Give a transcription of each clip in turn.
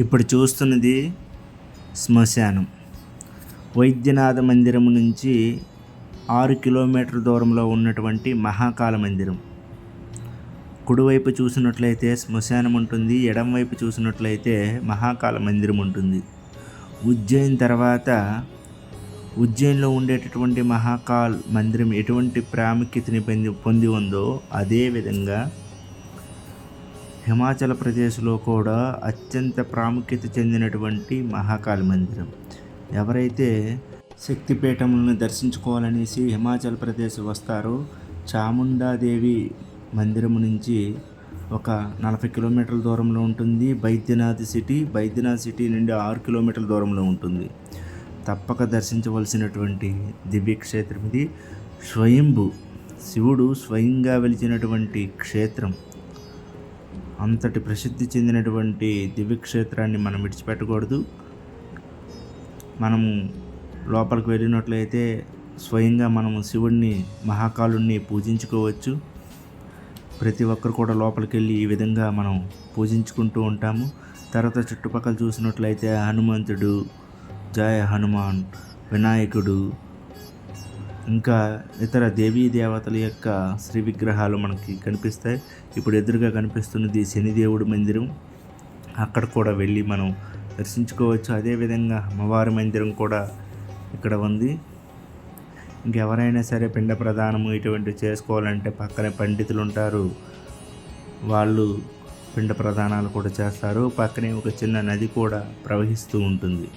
ఇప్పుడు చూస్తున్నది శ్మశానం. వైద్యనాథ మందిరం నుంచి ఆరు కిలోమీటర్ దూరంలో ఉన్నటువంటి మహాకాల మందిరం. కుడివైపు చూసినట్లయితే శ్మశానం ఉంటుంది ఎడంవైపు చూసినట్లయితే మహాకాల మందిరం ఉంటుంది. ఉజ్జయిన్ తర్వాత ఉజ్జయిన్లో ఉండేటటువంటి మహాకాల్ మందిరం ఎటువంటి ప్రాముఖ్యతని పొంది పొంది ఉందో అదేవిధంగా హిమాచల్ ప్రదేశ్లో కూడా అత్యంత ప్రాముఖ్యత చెందినటువంటి మహాకాళి మందిరం. ఎవరైతే శక్తిపీఠములను దర్శించుకోవాలనేసి హిమాచల్ ప్రదేశ్ వస్తారో చాముండాదేవి మందిరం నుంచి ఒక నలభై కిలోమీటర్ల దూరంలో ఉంటుంది. బైద్యనాథ్ సిటీ బైద్యనాథ్ సిటీ నుండి ఆరు కిలోమీటర్ల దూరంలో ఉంటుంది. తప్పక దర్శించవలసినటువంటి దివ్యక్షేత్రం ఇది. స్వయంభు శివుడు స్వయంగా వెలిచినటువంటి క్షేత్రం. అంతటి ప్రసిద్ధి చెందినటువంటి దివ్యక్షేత్రాన్ని మనం విడిచిపెట్టకూడదు. మనము లోపలికి వెళ్ళినట్లయితే స్వయంగా మనము శివుణ్ణి మహాకాలుణ్ణి పూజించుకోవచ్చు. ప్రతి ఒక్కరు కూడా లోపలికి వెళ్ళి ఈ విధంగా మనం పూజించుకుంటూ ఉంటాము. తర్వాత చుట్టుపక్కల చూసినట్లయితే హనుమంతుడు జయ హనుమాన్ వినాయకుడు ఇంకా ఇతర దేవీ దేవతల యొక్క శ్రీ విగ్రహాలు మనకి కనిపిస్తాయి. ఇప్పుడు ఎదురుగా కనిపిస్తున్నది శనిదేవుడి మందిరం. అక్కడ కూడా వెళ్ళి మనం దర్శించుకోవచ్చు. అదేవిధంగా అమ్మవారి మందిరం కూడా ఇక్కడ ఉంది. ఇంకెవరైనా సరే పిండ ప్రదానము ఇటువంటివి చేసుకోవాలంటే పక్కనే పండితులు ఉంటారు. వాళ్ళు పిండ ప్రదానాలు కూడా చేస్తారు. పక్కనే ఒక చిన్న నది కూడా ప్రవహిస్తూ ఉంటుంది.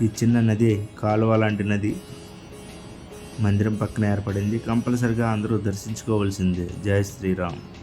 ఈ చిన్న నది కాలువ లాంటి నది మందిరం పక్కన ఏర్పడింది. కంపల్సరిగా అందరూ దర్శించుకోవాల్సిందే. జై శ్రీరామ్.